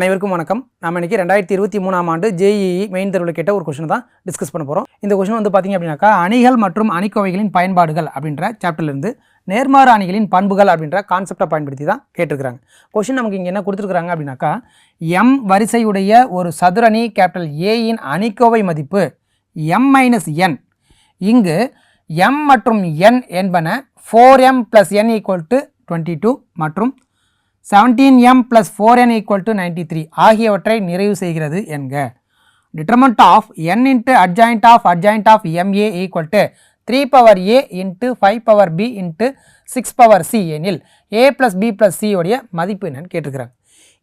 அனைவருக்கும் வணக்கம். நம்ம இன்னைக்கு ரெண்டாயிரத்தி இருபத்தி மூணாம் ஆண்டு ஜேஇஇ மெயின் தேர்வில் கேட்ட ஒரு கொஷின் தான் டிஸ்கஸ் பண்ண போகிறோம் இந்த கொஷின் வந்து பார்த்திங்க அப்படின்னாக்கா அணிகள் மற்றும் அணிக்கோவைகளின் பயன்பாடுகள் அப்படின்ற சாப்டர்லேருந்து நேர்மாறு அணிகளின் பண்புகள் அப்படின்ற கான்செப்டை பயன்படுத்தி தான் கேட்டிருக்கிறாங்க. கொஷின் நமக்கு இங்கே என்ன கொடுத்துருக்குறாங்க அப்படின்னாக்கா எம் வரிசையுடைய ஒரு சதுரணி கேபிட்டல் ஏயின் அணிக்கோவை மதிப்பு எம் மைனஸ் என் இங்கு எம் மற்றும் என் என்பன four M plus N equal to twenty two மற்றும் seventeen M plus four N equal to ninety three ஆகியவற்றை நிறைவு செய்கிறது என்க. Determinant of N into adjoint of adjoint of M A equal to three power A into five power B into six power C எனில் A plus B plus C உடைய மதிப்பு என்னன்னு கேட்டிருக்கிறாங்க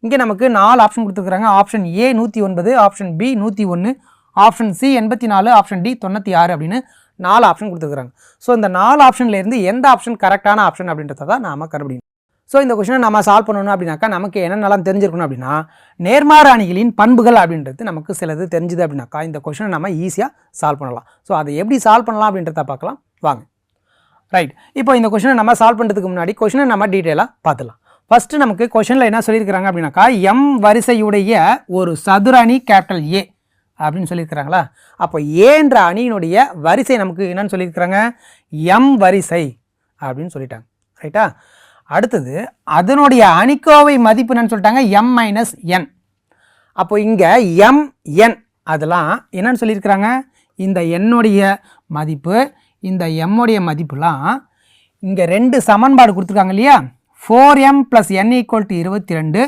இங்கே நமக்கு நாலு ஆப்ஷன் கொடுத்துருக்குறாங்க. ஆப்ஷன் ஏ நூற்றி ஒன்பது ஆப்ஷன் பி நூற்றி ஒன்று ஆப்ஷன் சி எண்பத்தி நாலு ஆப்ஷன் டி தொண்ணூற்றி ஆறு அப்படின்னு நாலு ஆப்ஷன் கொடுத்துருக்குறாங்க. ஸோ இந்த நாலு ஆப்ஷன்லேருந்து எந்த ஆப்ஷன் கரெக்டான ஆப்ஷன் அப்படின்றத தான் நாம் கண்டுபிடிக்கணும் ஸோ இந்த கொஷினை நம்ம சால்வ் பண்ணணும் அப்படின்னாக்கா நமக்கு என்னென்னலாம் தெரிஞ்சிருக்கணும் அப்படின்னா நேர்மாறு அணிகளின் பண்புகள் அப்படின்றது நமக்கு சிலது தெரிஞ்சுது அப்படின்னாக்கா இந்த கொஷினை நம்ம ஈஸியாக சால்வ் பண்ணலாம். ஸோ அதை எப்படி சால்வ் பண்ணலாம் அப்படின்றத பார்க்கலாம். வாங்க. ரைட் இப்போ இந்த கொஷினை நம்ம சால்வ் பண்ணுறதுக்கு முன்னாடி கொஷினை நம்ம டீட்டெயிலாக பார்த்துலாம் ஃபஸ்ட்டு நமக்கு கொஷனில் என்ன சொல்லியிருக்கிறாங்க அப்படின்னாக்கா எம் வரிசையுடைய ஒரு சதுர அணி கேபிட்டல் ஏ அப்படின்னு சொல்லியிருக்கிறாங்களா? அப்போ ஏன்ற அணியினுடைய வரிசை நமக்கு என்னன்னு சொல்லியிருக்கிறாங்க? எம் வரிசை அப்படின்னு சொல்லிட்டாங்க. ரைட்டா அடுத்தது அதனுடைய அணிக்கோவை மதிப்பு என்னன்னு சொல்லிட்டாங்க எம் மைனஸ் என் அப்போ இங்கே எம் என் அதெல்லாம் என்னன்னு சொல்லியிருக்கிறாங்க? இந்த என்னுடைய மதிப்பு இந்த எம்முடைய மதிப்புலாம் இங்கே ரெண்டு சமன்பாடு கொடுத்துருக்காங்க இல்லையா? Four M plus N equal to இருபத்தி ரெண்டு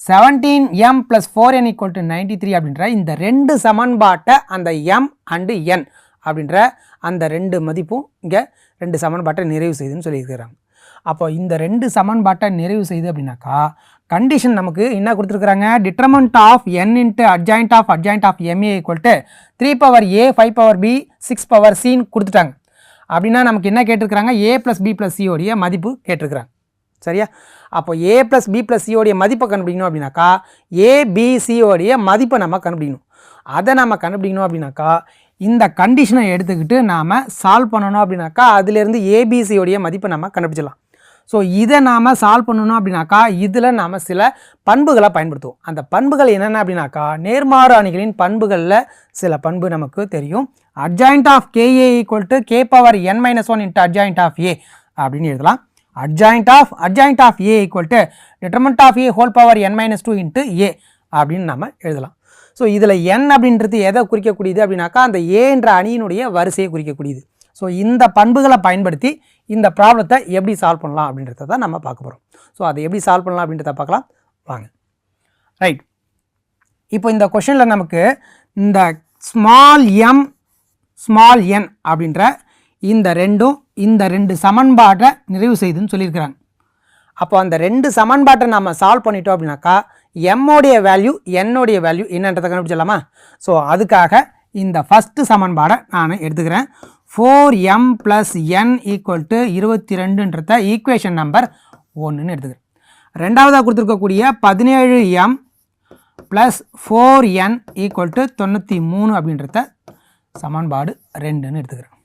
seventeen M plus four N equal to ninety three அப்படின்ற இந்த ரெண்டு சமன்பாட்டை அந்த எம் அண்டு என் அப்படின்ற அந்த ரெண்டு மதிப்பும் இங்கே ரெண்டு சமன்பாட்டை நிறைவு செய்துன்னு சொல்லியிருக்கிறாங்க. அப்போ இந்த ரெண்டு சமன்பாட்டை நிறைவு செய்து அப்படின்னாக்கா கண்டிஷன் நமக்கு என்ன கொடுத்துருக்குறாங்க? Determinant of N into adjoint of adjoint of M A equal to three power A five power B six power சின்னு கொடுத்துட்டாங்க. அப்படின்னா நமக்கு என்ன கேட்டிருக்கிறாங்க? ஏ ப்ளஸ் பி ப்ளஸ் சியோடைய மதிப்பு கேட்டிருக்கிறாங்க. சரியா? அப்போ ஏ ப்ளஸ் பி ப்ளஸ் சியோடைய மதிப்பை கண்டுபிடிக்கணும் அப்படின்னாக்கா ஏபிசியோடைய மதிப்பை நம்ம கண்டுபிடிக்கணும். அதை நம்ம கண்டுபிடிக்கணும் அப்படின்னாக்கா இந்த கண்டிஷனை எடுத்துக்கிட்டு நாம் சால்வ் பண்ணணும் அப்படின்னாக்கா அதுலேருந்து ஏபிசியோடைய மதிப்பை நம்ம கண்டுபிடிச்சிடலாம். ஸோ இதை நாம் சால்வ் பண்ணணும் அப்படின்னாக்கா இதில் நாம் சில பண்புகளை பயன்படுத்துவோம். அந்த பண்புகள் என்னென்ன அப்படின்னாக்கா நேர்மாறு அணிகளின் பண்புகளில் சில பண்பு நமக்கு தெரியும். Adjoint of K A equal to K power N minus one into adjoint of A அப்படின்னு எழுதலாம். Adjoint of adjoint of A equal to determinant of A whole power N minus two into A அப்படின்னு நம்ம எழுதலாம். So இதில் என் அப்படின்றது எதை குறிக்கக்கூடியது அப்படின்னாக்கா அந்த ஏன்ற அணியினுடைய வரிசையை குறிக்கக்கூடியது. ஸோ இந்த பண்புகளை பயன்படுத்தி இந்த ப்ராப்ளத்தை எப்படி சால்வ் பண்ணலாம் அப்படின்றத தான் நம்ம பார்க்க போகிறோம் ஸோ அதை எப்படி சால்வ் பண்ணலாம் அப்படின்றத பார்க்கலாம். வாங்க. ரைட் இப்போ இந்த கொஷனில் நமக்கு இந்த ஸ்மால் எம் ஸ்மால் என் அப்படின்ற இந்த ரெண்டும் இந்த ரெண்டு சமன்பாட்டை நிறைவு செய்துன்னு சொல்லியிருக்கிறாங்க. அப்போ அந்த ரெண்டு சமன்பாட்டை நம்ம சால்வ் பண்ணிட்டோம் அப்படின்னாக்கா எம்மோடைய வேல்யூ என்னுடைய வேல்யூ என்னன்றதை கண்டுபிடிச்சிடலாமா? ஸோ அதுக்காக இந்த ஃபஸ்ட்டு சமன்பாடை நான் எடுத்துக்கிறேன். Four M plus N equal to இருபத்தி ரெண்டுன்றத ஈக்குவேஷன் நம்பர் ஒன்றுன்னு எடுத்துக்கிறேன். ரெண்டாவதாக கொடுத்துருக்கக்கூடிய பதினேழு M plus four N equal to தொண்ணூற்றி மூணு அப்படின்றத சமன்பாடு ரெண்டுன்னு எடுத்துக்கிறேன்.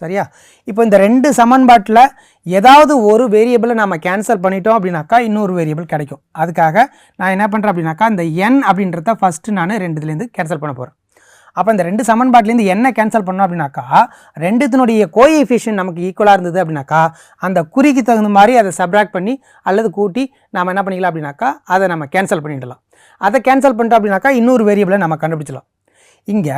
சரியா? இப்போ இந்த ரெண்டு சமன்பாட்டில் ஏதாவது ஒரு வேரியபிளை நம்ம கேன்சல் பண்ணிட்டோம் அப்படின்னாக்கா இன்னொரு வேரியபிள் கிடைக்கும். அதுக்காக நான் என்ன பண்ணுறேன் அப்படின்னாக்கா இந்த என் அப்படின்றத ஃபஸ்ட்டு நான் ரெண்டுலேருந்து கேன்சல் பண்ண போகிறேன் அப்போ இந்த ரெண்டு சமன்பாட்டிலேருந்து என்ன கேன்சல் பண்ணோம் அப்படின்னாக்கா ரெண்டுத்தினுடைய கோஎஃபிஷியன் நமக்கு ஈக்குவலாக இருந்தது அப்படின்னாக்கா அந்த குறிக்கு தகுந்த மாதிரி அதை சப்ராக்ட் பண்ணி அல்லது கூட்டி நாம் என்ன பண்ணிக்கலாம் அப்படின்னாக்கா அதை நம்ம கேன்சல் பண்ணிடலாம். அதை கேன்சல் பண்ணிட்டோம் அப்படின்னாக்கா இன்னொரு வேரியபிளை நம்ம கண்டுபிடிச்சலாம் இங்கே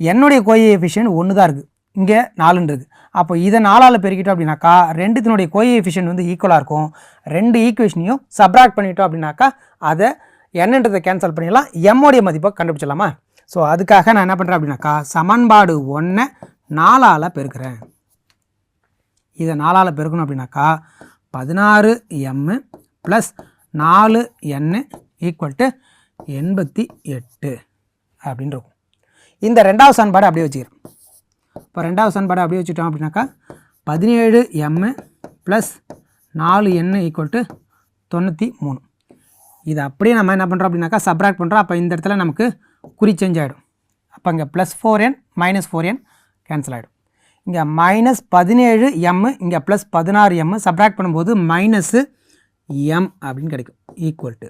என்னுடைய கோஎஃபிஷியன் ஒன்று தான் இருக்குது இங்கே நாலுன்றது அப்போ இதை நாலால் பெருக்கிட்டோம் அப்படின்னாக்கா ரெண்டுத்தினுடைய கோஎஃபிஷியன் வந்து ஈக்குவலாக இருக்கும். ரெண்டு ஈக்குவேஷனையும் சப்ராக்ட் பண்ணிட்டோம் அப்படின்னாக்கா அதை என்னன்றதை கேன்சல் பண்ணிடலாம். எம்முடைய மதிப்பை கண்டுபிடிச்சலாமா ஸோ அதுக்காக நான் என்ன பண்ணுறேன் அப்படின்னாக்கா சமன்பாடு ஒன்றை நாலால் பெருக்கிறேன். இதை நாலால் பெருக்கணும் அப்படின்னாக்கா பதினாறு எம்மு ப்ளஸ் நாலு என்னு ஈக்குவல் டு எண்பத்தி எட்டு அப்படின்னு இருக்கும். இந்த ரெண்டாவது சமன்பாடு அப்படியே வச்சுக்கிறேன். இப்போ ரெண்டாவது சமன்பாடு அப்படியே வச்சுட்டோம் அப்படின்னாக்கா பதினேழு எம்மு ப்ளஸ் நாலு எண்ணு ஈக்குவல் டு தொண்ணூற்றி மூணு. இது அப்படியே நம்ம என்ன பண்ணுறோம் அப்படின்னாக்கா சப்ராக்ட் பண்ணுறோம் அப்போ இந்த இடத்துல நமக்கு குறி சேஞ்ச் ஆகிடும் அப்போ இங்கே plus four N minus four N cancel ஆகிடும் இங்கே மைனஸ் பதினேழு எம்மு இங்கே ப்ளஸ் பதினாறு எம்மு சப்ராக்ட் பண்ணும்போது மைனஸு எம் அப்படின்னு கிடைக்கும். ஈக்குவல் டு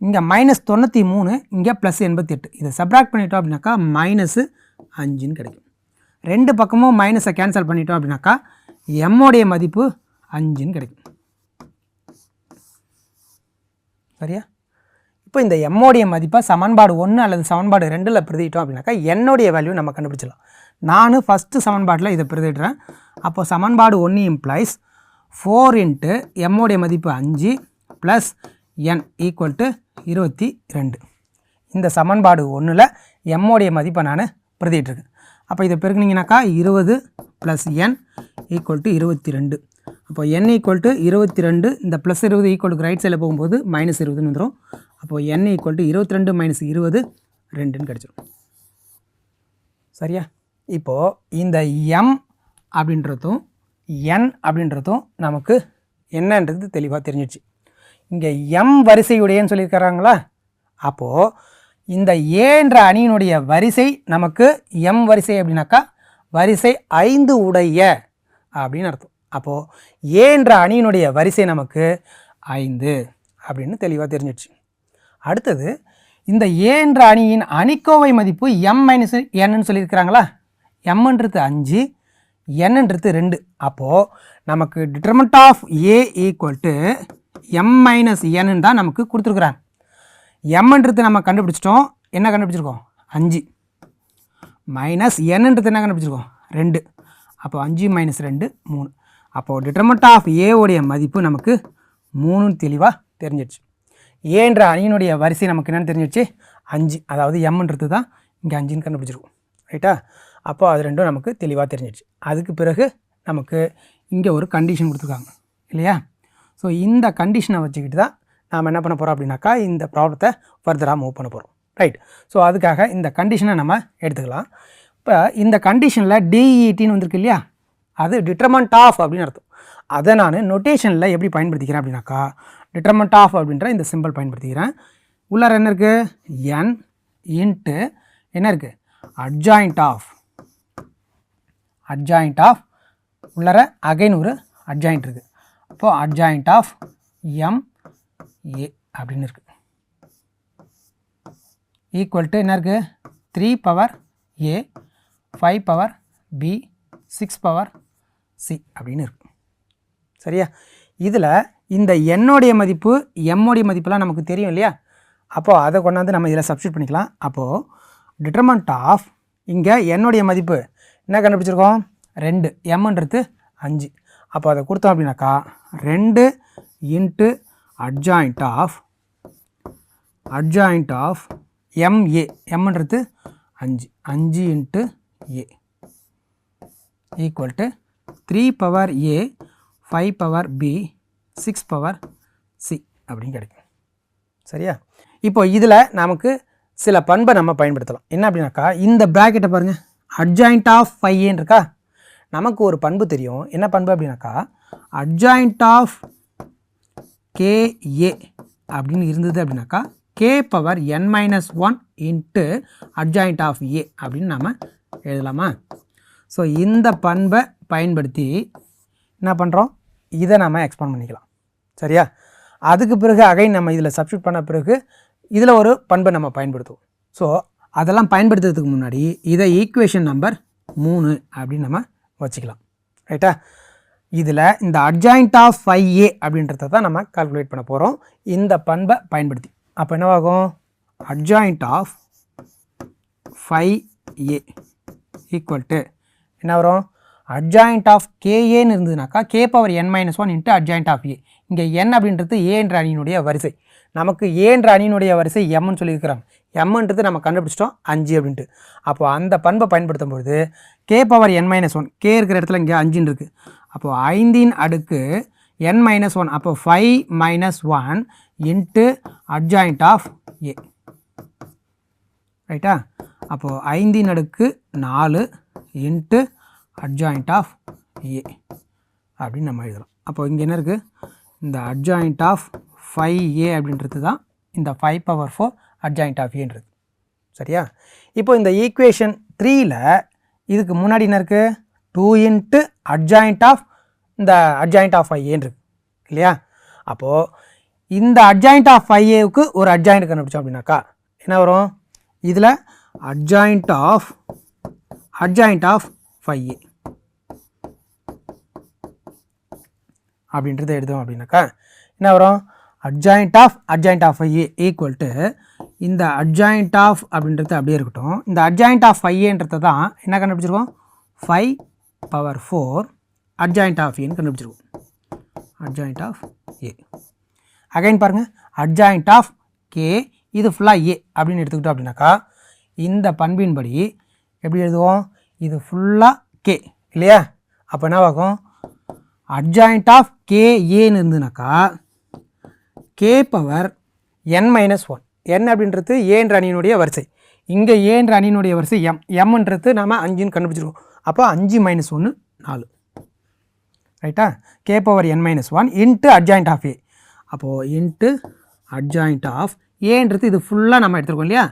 இங்கே மைனஸ் தொண்ணூற்றி மூணு இங்கே ப்ளஸ் எண்பத்தி எட்டு. இதை சப்ராக்ட் பண்ணிட்டோம் அப்படின்னாக்கா மைனஸு அஞ்சுன்னு கிடைக்கும். ரெண்டு பக்கமும் மைனஸை கேன்சல் பண்ணிட்டோம் அப்படின்னாக்கா எம்மோடைய மதிப்பு அஞ்சுன்னு கிடைக்கும். சரியா? இப்போ இந்த எம்மோடைய மதிப்பை சமன்பாடு ஒன்று அல்லது சமன்பாடு ரெண்டில் பிரதிட்டோம் அப்படின்னாக்கா என்னுடைய வேல்யூ நம்ம கண்டுபிடிச்சிடலாம். நான் ஃபஸ்ட்டு சமன்பாட்டில் இதை பிரதிடுறேன் அப்போ சமன்பாடு ஒன்று இம்ப்ளைஸ் ஃபோர் இன்ட்டு எம்மோடைய மதிப்பு அஞ்சு ப்ளஸ் என் ஈக்குவல் டு இருபத்தி ரெண்டு. இந்த சமன்பாடு ஒன்றில் எம்மோடைய மதிப்பை நான் பிரதிட்டுருக்கேன் அப்போ இதை பெருக்குனிங்கனாக்கா இருபது ப்ளஸ் என் ஈக்குவல் டு இருபத்தி ரெண்டு. அப்போ என் ஈக்குவல் டு இருபத்தி ரெண்டு இந்த ப்ளஸ் இருபது ஈக்குவலுக்கு ரைட் சைடில் போகும்போது மைனஸ் இருபதுன்னு வந்துடும் அப்போது என் ஈக்குவல் டு இருபத்தி ரெண்டு மைனஸ் இருபது ரெண்டுன்னு கிடச்சிரும். சரியா? இப்போது இந்த எம் அப்படின்றதும் என் அப்படின்றதும் நமக்கு என்னன்றது தெளிவாக தெரிஞ்சிடுச்சு இங்கே எம் வரிசையுடையன்னு சொல்லியிருக்கிறாங்களா அப்போது இந்த ஏன்ற அணியினுடைய வரிசை நமக்கு எம் வரிசை அப்படின்னாக்கா வரிசை ஐந்து உடைய அப்படின்னு அர்த்தம். அப்போது ஏன்ற அணியினுடைய வரிசை நமக்கு ஐந்து அப்படின்னு தெளிவாக தெரிஞ்சிடுச்சு. அடுத்தது இந்த ஏன்ற அணியின் அணிக்கோவை மதிப்பு எம் மைனஸ் என்னன்னு சொல்லியிருக்கிறாங்களா? எம்ன்றது அஞ்சு என்னன்றது ரெண்டு. அப்போது நமக்கு determinant of A equal to M minus N தான் நமக்கு கொடுத்துருக்குறாங்க. எம்ன்றது நம்ம கண்டுபிடிச்சிட்டோம். என்ன கண்டுபிடிச்சிருக்கோம்? அஞ்சு. மைனஸ் என்னன்றது என்ன கண்டுபிடிச்சிருக்கோம்? ரெண்டு. அப்போ அஞ்சு மைனஸ் ரெண்டு மூணு. அப்போது டிட்டர்மெண்ட் ஆஃப் ஏவுடைய மதிப்பு நமக்கு மூணுன்னு தெளிவாக தெரிஞ்சிடுச்சு. ஏன்ற அணியினுடைய வரிசை நமக்கு என்னென்னு தெரிஞ்சிடுச்சு? அஞ்சு. அதாவது எம்ன்றது தான் இங்கே அஞ்சுன்னு கண்டுபிடிச்சிருக்கும். ரைட்டா அப்போ அது ரெண்டும் நமக்கு தெளிவாக தெரிஞ்சிடுச்சு. அதுக்கு பிறகு நமக்கு இங்கே ஒரு கண்டிஷன் கொடுத்துருக்காங்க. இல்லையா? ஸோ இந்த கண்டிஷனை வச்சுக்கிட்டு தான் நாம் என்ன பண்ண போகிறோம் அப்படின்னாக்கா இந்த ப்ராப்ளத்தை ஃபர்தராக மூவ் பண்ண போகிறோம் ரைட் ஸோ அதுக்காக இந்த கண்டிஷனை நம்ம எடுத்துக்கலாம். இப்போ இந்த கண்டிஷனில் டிஇடின்னு வந்திருக்கு இல்லையா? அது டிட்டர்மெண்ட் ஆஃப் அப்படின்னு அர்த்தம். அதை நான் நொட்டேஷனில் எப்படி பயன்படுத்திக்கிறேன் அப்படின்னாக்கா டிட்டர்மெண்ட் ஆஃப் அப்படின்ற இந்த சிம்பிள் பயன்படுத்திக்கிறேன். உள்ளார என்ன இருக்குது என் இன்ட்டு என்ன இருக்குது அட்ஜாயிண்ட் ஆஃப் அட்ஜாயிண்ட் ஆஃப் உள்ளார அகைன் ஒரு அட்ஜாயிண்ட் இருக்குது அப்போது அட்ஜாயிண்ட் ஆஃப் எம் ஏ அப்படின்னு இருக்குது ஈக்குவல் டு என்ன இருக்குது three power A five power B six power C அப்படின்னு இருக்கும் சரியா? இதில் இந்த என்னுடைய மதிப்பு எம்முடைய மதிப்பெலாம் நமக்கு தெரியும் இல்லையா? அப்போது அதை கொண்டாந்து நம்ம இதில் சப்ஸ்டியூட் பண்ணிக்கலாம். அப்போது டிட்டர்மெண்ட் ஆஃப் இங்கே என்னுடைய மதிப்பு என்ன கண்டுபிடிச்சிருக்கோம்? ரெண்டு எம்ன்றது அஞ்சு. அப்போ அதை கொடுத்தோம் அப்படின்னாக்கா ரெண்டு into adjoint of adjoint of M A எம்ன்றது அஞ்சு. அஞ்சு into A equal to three power A five power B six power C அப்படின்னு கிடைக்கும். சரியா? இப்போ இதில் நமக்கு சில பண்பை நம்ம பயன்படுத்தலாம். என்ன அப்படின்னாக்கா இந்த ப்ராக்கெட்டை பாருங்கள் அட்ஜாயிண்ட் ஆஃப் ஃபைவ்ஏன்னு இருக்கா? நமக்கு ஒரு பண்பு தெரியும். என்ன பண்பு அப்படின்னாக்கா அட்ஜாயிண்ட் ஆஃப் கேஏ அப்படின்னு இருந்தது அப்படின்னாக்கா K power N minus one into adjoint of A அப்படின்னு நம்ம எழுதலாமா? ஸோ இந்த பண்பை பயன்படுத்தி என்ன பண்ணுறோம் இதை நம்ம எக்ஸ்பாண்ட் பண்ணிக்கலாம். சரியா? அதுக்கு பிறகு அகைன் நம்ம இதில் சப்ஸ்டியூட் பண்ண பிறகு இதில் ஒரு பண்பை நம்ம பயன்படுத்துவோம். ஸோ அதெல்லாம் பயன்படுத்துறதுக்கு முன்னாடி இதை ஈக்குவேஷன் நம்பர் மூணு அப்படின்னு நம்ம வச்சுக்கலாம். ரைட்டா இதில் இந்த அட்ஜாயிண்ட் ஆஃப் ஃபை ஏ அப்படின்றத தான் நம்ம கால்குலேட் பண்ண போகிறோம் இந்த பண்பை பயன்படுத்தி. அப்போ என்னவாகும்? Adjoint of five A equal to என்ன வரும்? அட்ஜாயிண்ட் ஆஃப் கேஏன்னு இருந்ததுனாக்கா K power N minus one into adjoint of A இங்கே என் அப்படின்றது ஏ என்ற அணியினுடைய வரிசை. நமக்கு ஏ என்ற அணியினுடைய வரிசை எம்னு சொல்லியிருக்கிறாங்க. எம்ன்றது நம்ம கண்டுபிடிச்சிட்டோம் அஞ்சு அப்படின்ட்டு. அப்போது அந்த பண்பை பயன்படுத்தும் பொழுது K power N minus one K இருக்கிற இடத்துல இங்கே அஞ்சுன்னு இருக்குது அப்போது ஐந்தின் அடுக்கு என் மைனஸ் ஒன் அப்போ five minus one into adjoint of A ரைட்டா அப்போது ஐந்தின் அடுக்கு நாலு இன்ட்டு அட்ஜாயிண்ட் ஆஃப் ஏ அப்படின்னு நம்ம எழுதலாம். அப்போ இங்கே என்ன இருக்குது இந்த அட்ஜாயிண்ட் ஆஃப் ஃபைவ் ஏ அப்படின்றது தான் இந்த five power four adjoint of ஏன்றது சரியா? இப்போ இந்த ஈக்குவேஷன் த்ரீயில் இதுக்கு முன்னாடி என்ன இருக்குது டூ இன்ட்டு அட்ஜாயிண்ட் ஆஃப் இந்த அட்ஜாயிண்ட் ஆஃப் ஃபைவ் ஏன் இல்லையா? அப்போது இந்த அட்ஜாயிண்ட் ஆஃப் ஃபைவ் ஏவுக்கு ஒரு அட்ஜாயிண்ட் கண்டுபிடிச்சோம் அப்படின்னாக்கா என்ன வரும்? இதில் adjoint of adjoint of five A அப்படின்றத எடுத்தோம் அப்படின்னாக்கா என்ன வரும்? Adjoint of adjoint of I A A equal to இந்த அட்ஜாயிண்ட் ஆஃப் அப்படின்றது அப்படியே இருக்கட்டும். இந்த அட்ஜாயிண்ட் ஆஃப் ஃபைவ் தான் என்ன கண்டுபிடிச்சிருக்கோம் five power four adjoint of ஏன்னு கண்டுபிடிச்சிருக்கோம் அட்ஜாயிண்ட் ஆஃப் ஏ அகைன் பாருங்கள் அட்ஜாயிண்ட் ஆஃப் கே இது ஃபுல்லாக ஏ அப்படின்னு எடுத்துக்கிட்டோம் அப்படின்னாக்கா இந்த பண்பின்படி எப்படி எழுதுவோம்? இது ஃபுல்லாக கே இல்லையா? அப்போ என்ன ஆகும்? அட்ஜாயிண்ட் ஆஃப் கே ஏன்னு இருந்ததுனாக்கா K power N minus one N அப்படின்றது ஏன்ற அணியினுடைய வரிசை. இங்கே ஏன்ற அணியினுடைய வரிசை எம் எம்ன்றது நாம் அஞ்சுன்னு கண்டுபிடிச்சிருக்கோம். அப்போ அஞ்சு மைனஸ் ஒன்று நாலு. ரைட்டா K power N minus one into adjoint of A அப்போது இன்ட்டு அட்ஜாயிண்ட் ஆஃப் ஏன்றது இது ஃபுல்லாக நம்ம எடுத்துருக்கோம் இல்லையா?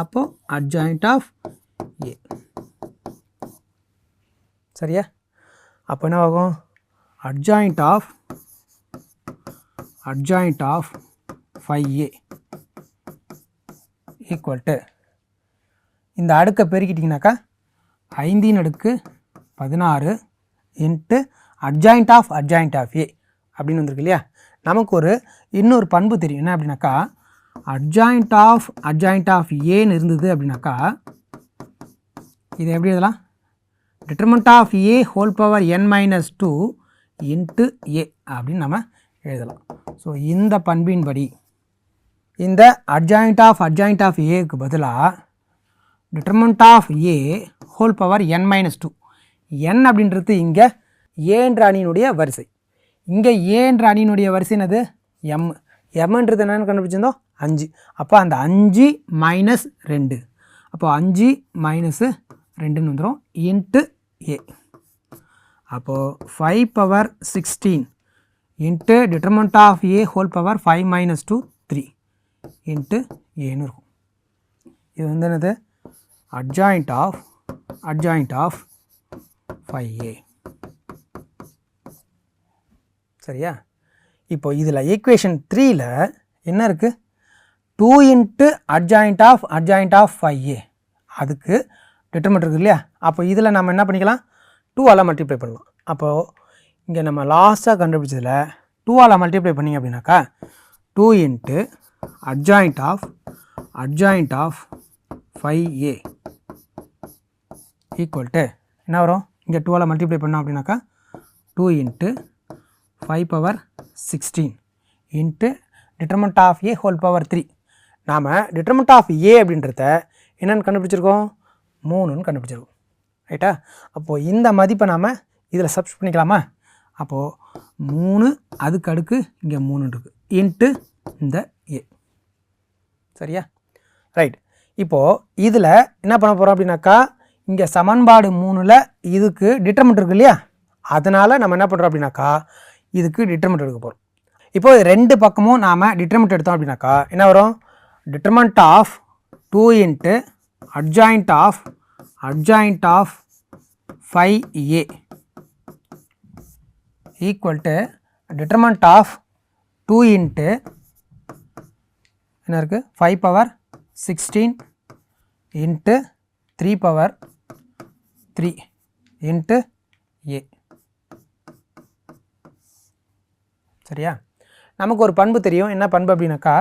அப்போது அட்ஜாயிண்ட் ஆஃப் ஏ சரியா? அப்போ என்ன ஆகும்? Adjoint of adjoint of five A equal to இந்த அடுக்கை பெருக்கிட்டிங்கனாக்கா ஐந்தின் அடுக்கு பதினாறு into adjoint of adjoint of A அப்படின்னு வந்திருக்கு இல்லையா? நமக்கு ஒரு இன்னொரு பண்பு தெரியும். என்ன அப்படின்னாக்கா அட்ஜாயிண்ட் ஆஃப் அட்ஜாயிண்ட் ஆஃப் ஏன்னு இருந்தது அப்படின்னாக்கா இது எப்படி எழுதலாம்? Determinant of A whole power N minus two into A அப்படின்னு நம்ம எழுதலாம். ஸோ இந்த பண்பின்படி இந்த அட்ஜாயிண்ட் ஆஃப் அட்ஜாயிண்ட் ஆஃப் ஏக்கு பதிலாக determinant of A whole power N minus two N அப்படின்றது இங்கே ஏன்ற அணியினுடைய வரிசை. இங்கே ஏன்ற அணியினுடைய வரிசை என்னது? எம் எம்ன்றது என்னென்னு கண்டுபிடிச்சிருந்தோம்? அஞ்சு. அப்போ அந்த அஞ்சு மைனஸ் ரெண்டு. அப்போ அஞ்சு மைனஸு ரெண்டுன்னு வந்துடும் இன்ட்டு ஏ அப்போது five power sixteen into determinant of A whole power five minus two three into ஏன்னு இருக்கும். இது வந்து என்னது? Adjoint of adjoint of five A சரியா? இப்போ இதில் ஈக்குவேஷன் த்ரீயில் என்ன இருக்குது two into adjoint of adjoint of five A அதுக்கு டிட்டர்மெண்ட் இருக்குது இல்லையா? அப்போ இதில் நம்ம என்ன பண்ணிக்கலாம்? டூவால் மல்டிப்ளை பண்ணலாம். அப்போது இங்கே நம்ம லாஸ்ட்டாக கண்டுபிடிச்சதில் டூவால் மல்டிப்ளை பண்ணிங்க அப்படின்னாக்கா two into adjoint of adjoint of five A equal to என்ன வரும்? இங்கே டூவால் மல்டிப்ளை பண்ணோம் அப்படின்னாக்கா two into five power sixteen into determinant of A whole power three நாம் டிட்டர்மெண்ட் ஆஃப் ஏ அப்படின்றத என்னென்னு கண்டுபிடிச்சிருக்கோம்? மூணுன்னு கண்டுபிடிச்சிருக்கோம். ரைட்டா அப்போது இந்த மதிப்பை நாம் இதில் சப்ஸ் பண்ணிக்கலாமா? அப்போது மூணு அதுக்கு அடுக்கு இங்கே மூணு இருக்குது இன்ட்டு இந்த ஏ சரியா? ரைட் இப்போது இதில் என்ன பண்ண போகிறோம் அப்படின்னாக்கா இங்கே சமன்பாடு மூணில் இதுக்கு டிட்டர்மெண்ட் இருக்கு இல்லையா? அதனால் நம்ம என்ன பண்ணுறோம் அப்படின்னாக்கா இதுக்கு டிட்டர்மெண்ட் எடுக்க போகிறோம் இப்போ ரெண்டு பக்கமும் நாம் டிட்டர்மெண்ட் எடுத்தோம் அப்படின்னாக்கா என்ன வரும்? Determinant of two into adjoint of adjoint of five A equal to determinant of two into என்ன இருக்குது five power sixteen into three power three into A சரியா? நமக்கு ஒரு பண்பு தெரியும். என்ன பண்பு அப்படின்னாக்கா?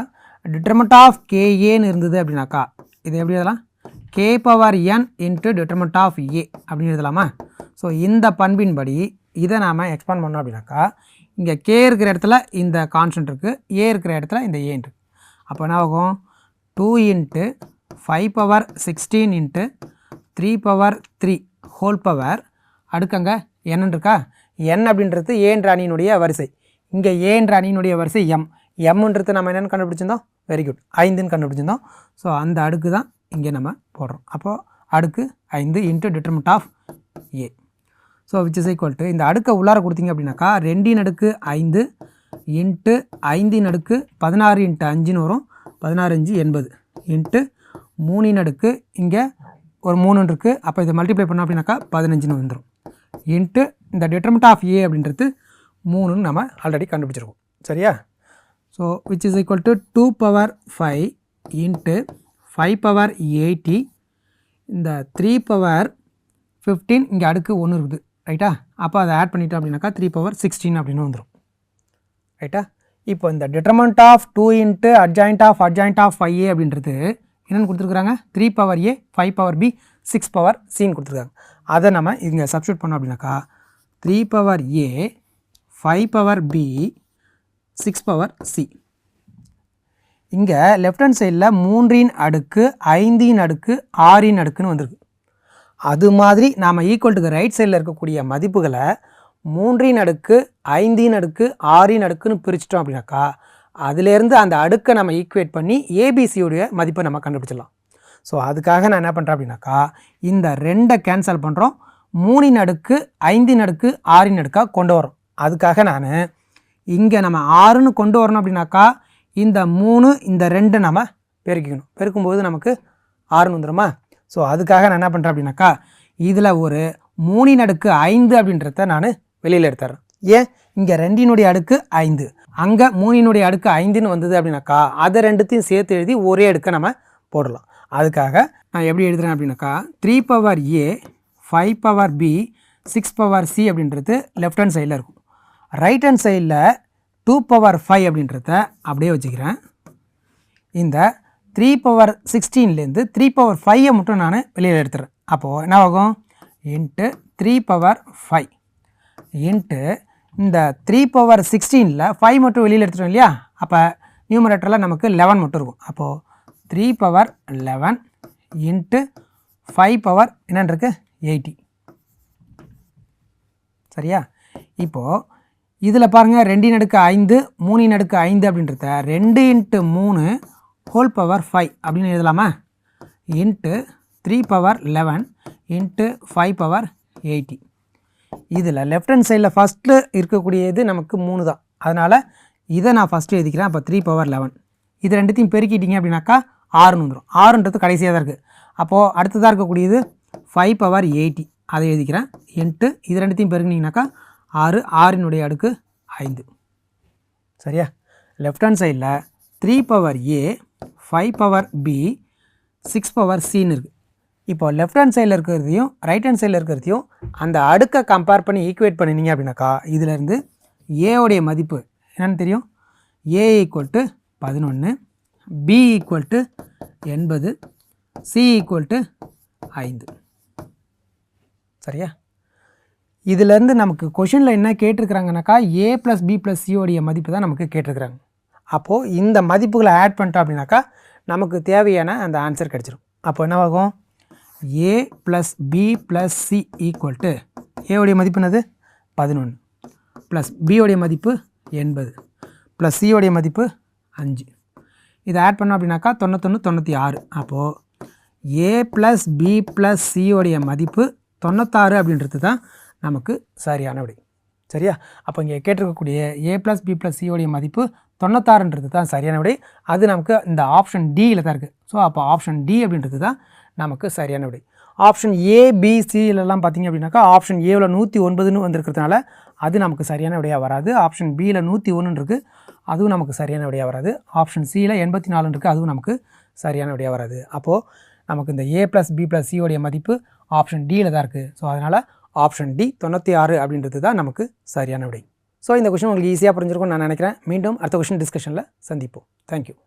டிட்டர்மெண்ட் ஆஃப் கேஏன்னு இருந்தது அப்படின்னாக்கா. இது எப்படி அதெல்லாம் K power N into determinant of A அப்படின்னு எழுதலாமா? ஸோ இந்த பண்பின்படி இதை நாம் எக்ஸ்பாண்ட் பண்ணோம் அப்படின்னாக்கா இங்கே கே இருக்கிற இடத்துல இந்த கான்ஸ்டன்ட் இருக்குது ஏ இருக்கிற இடத்துல இந்த ஏன் இருக்குது அப்போ என்ன ஆகும்? Two into five power sixteen into three power three whole power அடுக்கங்க என்னன்னு இருக்கா? என் அப்படின்றது ஏன்ற அணியினுடைய வரிசை. இங்கே ஏன்ற அணியினுடைய வரிசை எம் எம்ன்றது நம்ம என்னென்னு கண்டுபிடிச்சிருந்தோம்? வெரி குட் ஐந்துன்னு கண்டுபிடிச்சிருந்தோம். ஸோ அந்த அடுக்கு தான் இங்கே நம்ம போடுறோம். அப்போது அடுக்கு ஐந்து into determinant of A so which is equal to இந்த அடுக்கை உள்ளார கொடுத்தீங்க அப்படின்னாக்கா ரெண்டின் அடுக்கு ஐந்து இன்ட்டு ஐந்தின் அடுக்கு பதினாறு இன்ட்டு அஞ்சுன்னு வரும். பதினாறு அஞ்சு எண்பது. இன்ட்டு மூணின் அடுக்கு இங்கே ஒரு மூணுன்னு இருக்குது அப்போ இதை மல்டிப்ளை பண்ணோம் அப்படின்னாக்கா பதினஞ்சுன்னு வந்துடும் இன்ட்டு இந்த டிட்டர்மெண்ட் ஆஃப் ஏ அப்படின்றது மூணுன்னு நம்ம ஆல்ரெடி கண்டுபிடிச்சிருக்கோம். சரியா? So which which is equal to two power into into five power eighty இந்த த்ரீ பவர் ஃபிஃப்டீன் இங்கே அடுக்கு ஒன்று இருக்குது. ரைட்டா அப்போ அதை ஆட் பண்ணிட்டோம் அப்படின்னாக்கா த்ரீ பவர் சிக்ஸ்டீன் அப்படின்னு வந்துடும் ரைட்டா இப்போ இந்த determinant of two into adjoint of adjoint of five A அப்படின்றது என்னென்னு கொடுத்துருக்குறாங்க? Three power A five power B six power சின்னு கொடுத்துருக்காங்க. அதை நம்ம இங்கே சப்ஸ்டியூட் பண்ணோம் அப்படின்னாக்கா three power A five power B six power C இங்கே லெஃப்ட் ஹேண்ட் சைடில் மூன்றின் அடுக்கு ஐந்தின் அடுக்கு ஆறின் அடுக்குன்னு வந்திருக்கு. அது மாதிரி நாம் ஈக்குவல் டுக்கு ரைட் சைடில் இருக்கக்கூடிய மதிப்புகளை மூன்றின் அடுக்கு ஐந்தின் அடுக்கு ஆறின் அடுக்குன்னு பிரிச்சிட்டோம் அப்படின்னாக்கா அதுலேருந்து அந்த அடுக்கை நம்ம ஈக்குவேட் பண்ணி ஏபிசியுடைய மதிப்பை நம்ம கண்டுபிடிச்சிடலாம். ஸோ அதுக்காக நான் என்ன பண்ணுறேன் அப்படின்னாக்கா இந்த ரெண்டை கேன்சல் பண்ணுறோம் மூணின் அடுக்கு ஐந்தின் அடுக்கு ஆறின் அடுக்காக கொண்டு வரோம் அதுக்காக நான் இங்கே நம்ம ஆறுன்னு கொண்டு வரணும் அப்படின்னாக்கா இந்த மூணு இந்த ரெண்டு நம்ம பெருக்கிக்கணும். பெருக்கும்போது நமக்கு ஆறுன்னு வந்துடுமா ஸோ அதுக்காக நான் என்ன பண்ணுறேன் அப்படின்னாக்கா இதில் ஒரு மூணின் அடுக்கு ஐந்து அப்படின்றத நான் வெளியில் எடுத்துறேன் ஏன்? இங்கே ரெண்டினுடைய அடுக்கு ஐந்து. அங்கே மூணினுடைய அடுக்கு ஐந்துன்னு வந்தது அப்படின்னாக்கா அதை ரெண்டுத்தையும் சேர்த்து எழுதி ஒரே அடுக்கை நம்ம போடலாம். அதுக்காக நான் எப்படி எழுதுகிறேன் அப்படின்னாக்கா three power A five power B six power C அப்படின்றது லெஃப்ட் ஹேண்ட் சைடில் இருக்கும். ரைட் ஹேண்ட் சைடில் டூ பவர் ஃபைவ் அப்படின்றத அப்படியே வச்சுக்கிறேன். இந்த த்ரீ பவர் சிக்ஸ்டீன்லேருந்து த்ரீ பவர் ஃபைவை மட்டும் நான் வெளியில் எடுத்துறேன் அப்போது என்ன ஆகும்? Into three power five into இந்த த்ரீ பவர் சிக்ஸ்டீனில் ஃபைவ் மட்டும் வெளியில் எடுத்துட்டோம் இல்லையா? அப்போ நியூமரேட்டரில் நமக்கு லெவன் மட்டும் இருக்கும். அப்போது three power eleven into five power என்னன்னு இருக்குது எயிட்டி சரியா? இப்போது இதில் பாருங்கள் ரெண்டின் அடுக்கு ஐந்து மூணின் அடுக்கு ஐந்து அப்படின்றத ரெண்டு இன்ட்டு மூணு ஹோல் பவர் ஃபைவ் அப்படின்னு எழுதலாமா? Into three power eleven into five power eighty இதில் லெஃப்ட் ஹேண்ட் சைடில் ஃபஸ்ட்டு இருக்கக்கூடியது நமக்கு மூணு தான். அதனால் இதை நான் ஃபஸ்ட்டு எழுதிக்கிறேன் அப்போ த்ரீ பவர் லெவன் இது ரெண்டுத்தையும் பெருக்கிட்டீங்க அப்படின்னாக்கா ஆறுன்னு வந்துடும் ஆறுன்றது கடைசியாக தான் இருக்குது அப்போது அடுத்ததாக இருக்கக்கூடியது ஃபைவ் பவர் எயிட்டி அதை எழுதிக்கிறேன். இன்ட்டு இது ரெண்டுத்தையும் பெருக்கினீங்கனாக்கா ஆறு ஆறினுடைய அடுக்கு ஐந்து. சரியா? லெஃப்ட் ஹேண்ட் சைடில் three power A five power B six power சின்னு இருக்குது இப்போ லெஃப்ட் ஹேண்ட் சைடில் இருக்கிறதையும் ரைட் ஹேண்ட் சைடில் இருக்கிறதையும் அந்த அடுக்கை கம்பேர் பண்ணி ஈக்குவேட் பண்ணினீங்க அப்படின்னாக்கா இதிலேருந்து ஏவுடைய மதிப்பு என்னென்னு தெரியும்? ஏ ஈக்குவல் டு பதினொன்று பி ஈக்குவல் டு எண்பது சி ஈக்குவல் டு ஐந்து. சரியா? இதிலேருந்து நமக்கு கொஷினில் என்ன கேட்டிருக்கிறாங்கனாக்கா ஏ ப்ளஸ் பி ப்ளஸ் சியோடைய மதிப்பு தான் நமக்கு கேட்டிருக்கிறாங்க. அப்போது இந்த மதிப்புகளை ஆட் பண்ணிட்டோம் அப்படின்னாக்கா நமக்கு தேவையான அந்த ஆன்சர் கிடச்சிரும். அப்போ என்னவாகும் A plus B plus C equal to ஏவுடைய மதிப்பு என்னது? பதினொன்று ப்ளஸ் பியோடைய மதிப்பு எண்பது. ப்ளஸ் சியோடைய மதிப்பு அஞ்சு. இதை ஆட் பண்ணோம் அப்படின்னாக்கா தொண்ணூத்தொன்று தொண்ணூற்றி ஆறு அப்போது ஏ ப்ளஸ் பி ப்ளஸ் சியோடைய மதிப்பு தொண்ணூத்தாறு அப்படின்றது தான் நமக்கு சரியான விடை. சரியா? அப்போ இங்கே கேட்டிருக்கக்கூடிய ஏ ப்ளஸ் பி ப்ளஸ் சியோடைய மதிப்பு தொண்ணூத்தாறுன்றது தான் சரியான விடை. அது நமக்கு இந்த ஆப்ஷன் டியில் தான் இருக்குது ஸோ அப்போ ஆப்ஷன் டி அப்படின்றது தான் நமக்கு சரியான விடை. ஆப்ஷன் ஏ பார்த்திங்க பார்த்தீங்க அப்படின்னாக்கா ஆப்ஷன் ஏவில் நூற்றி ஒன்பதுன்னு வந்திருக்கிறதுனால அது நமக்கு சரியான விடையாக வராது. ஆப்ஷன் பியில் நூற்றி ஒன்றுன்னு இருக்குது அதுவும் நமக்கு சரியான விடையாக வராது. ஆப்ஷன் சியில் எண்பத்தி நாலுன்னு இருக்குது அதுவும் நமக்கு சரியான விடையாக வராது. அப்போது நமக்கு இந்த ஏ ப்ளஸ் பி ப்ளஸ் சியோடைய மதிப்பு ஆப்ஷன் டியில் தான் இருக்குது ஸோ அதனால் ஆப்ஷன் டி தொண்ணூற்றி ஆறு அப்படின்றது தான் நமக்கு சரியான விடை. ஸோ இந்த கொஷின் உங்களுக்கு ஈஸியாக புரிஞ்சிருக்கும்னு நான் நினைக்கிறேன். மீண்டும் அடுத்த கொஷின் டிஸ்கஷனில் சந்திப்போம். தேங்க்யூ